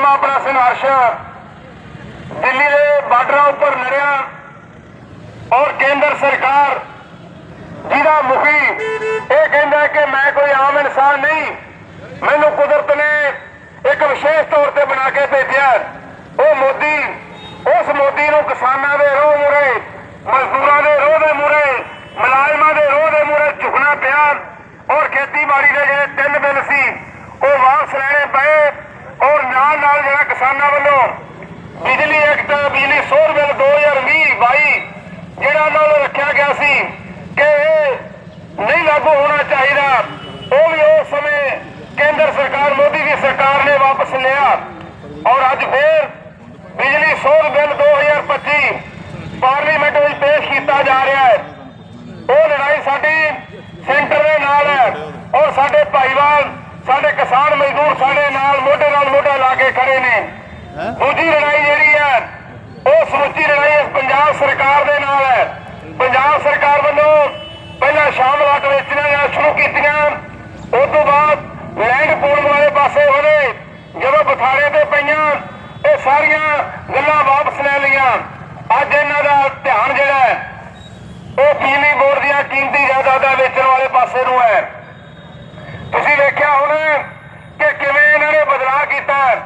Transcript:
ਸਮਾਂ ਆਪਣਾ ਸੰਘਰਸ਼। ਦਿੱਲੀ ਦੇ ਬਾਰਡਰਾਂ ਉੱਪਰ ਲੜਿਆ ਔਰ ਕੇਂਦਰ ਸਰਕਾਰ ਜਿਹਦਾ ਮੁਖੀ ਇਹ ਕਹਿੰਦਾ ਕਿ ਮੈਂ ਕੋਈ ਆਮ ਇਨਸਾਨ ਨਹੀਂ, ਮੈਨੂੰ ਕੁਦਰਤ ਨੇ ਇੱਕ ਵਿਸ਼ੇਸ਼ ਤੌਰ ਤੇ ਬਣਾ ਕੇ ਭੇਜਿਆ ਉਹ ਮੋਦੀ, ਉਸ ਮੋਦੀ ਨੂੰ ਕਿਸਾਨਾਂ ਦੇ ਰੋਹ ਮੁਰੇ ਮਜ਼ਦੂਰਾਂ ਦੇ ਰੋਹ ਦੇ ਮੁਰੇ ਮੁਲਾਜ਼ਮਾਂ ਦੇ ਰੋਹ ਦੇ ਮੁਰੇ ਝੁਕਣਾ ਪਿਆ ਔਰ ਖੇਤੀਬਾੜੀ ਦੇ ਜਿਹੜੇ ਤਿੰਨ ਬਿੱਲ ਸੀ, ਉਹ ਵਾਪਸ ਲੈਣੇ ਪਏ। ਨਾਲ ਜਿਹੜਾ ਕਿਸਾਨਾਂ ਵੱਲੋਂ ਬਿਜਲੀ ਐਕਟ ਬਿਜਲੀ ਸੋਧ ਬਿੱਲ 2020 22 ਜਿਹੜਾ ਉਹਨਾਂ ਨੂੰ ਰੱਖਿਆ ਗਿਆ ਸੀ ਕਿ ਇਹ ਨਹੀਂ ਲਾਗੂ ਹੋਣਾ ਚਾਹੀਦਾ, ਉਹ ਵੀ ਉਸ ਸਮੇਂ ਕੇਂਦਰ ਸਰਕਾਰ, ਮੋਦੀ ਦੀ ਸਰਕਾਰ ਨੇ ਵਾਪਸ ਲਿਆ। ਔਰ ਅੱਜ ਫੇਰ ਬਿਜਲੀ ਸੋਧ ਬਿੱਲ 2025 ਪਾਰਲੀਮੈਂਟ ਵਿੱਚ ਪੇਸ਼ ਕੀਤਾ ਜਾ ਰਿਹਾ ਹੈ। ਉਹ ਲੜਾਈ ਸਾਡੀ ਸੈਂਟਰ ਦੇ ਨਾਲ ਹੈ ਔਰ ਸਾਡੇ ਭਾਈਵਾਲ, ਸਾਡੇ ਕਿਸਾਨ ਮਜ਼ਦੂਰ ਸਾਡੇ ਨਾਲ, ਮੋਢੇ ਨਾਲ ਮੋਢਾ ਕੇ ਖੜੇ ਨੇ। ਦੂਜੀ ਲੜਾਈ ਜਿਹੜੀ ਹੈ ਉਹ ਸਮੁੱਚੀ ਲੜਾਈ ਇਸ ਪੰਜਾਬ ਸਰਕਾਰ ਦੇ ਨਾਲ ਹੈ। ਪੰਜਾਬ ਸਰਕਾਰ ਵੱਲੋਂ ਪਹਿਲਾਂ ਸ਼ਾਮਲਾਟ ਵੇਚਣੀਆਂ ਸ਼ੁਰੂ ਕੀਤੀਆਂ ਉਸ ਤੋਂ ਬਾਅਦ ਲੈਂਡ ਪੂਲ ਵਾਲੇ ਪਾਸੇ ਵਧੇ ਜਦੋਂ ਬਥਾਰੇ ਤੇ ਪਈਆਂ ਇਹ ਸਾਰੀਆਂ ਗੱਲਾਂ ਵਾਪਸ ਲੈ ਲਈਆਂ। ਅੱਜ ਇਹਨਾਂ ਦਾ ਧਿਆਨ ਜਿਹੜਾ ਹੈ ਉਹ ਬਿਜਲੀ ਬੋਰਡ ਦੀਆਂ ਕੀਮਤੀ ਜਾਇਦਾਦਾਂ ਵੇਚਣ ਵਾਲੇ ਪਾਸੇ ਨੂੰ ਹੈ। ਤੁਸੀਂ ਵੇਖਿਆ ਹੁਣ ਕਿ ਕਿਵੇਂ ਇਹਨਾਂ ਨੇ ਬਦਲਾਅ ਕੀਤਾ ਹੈ।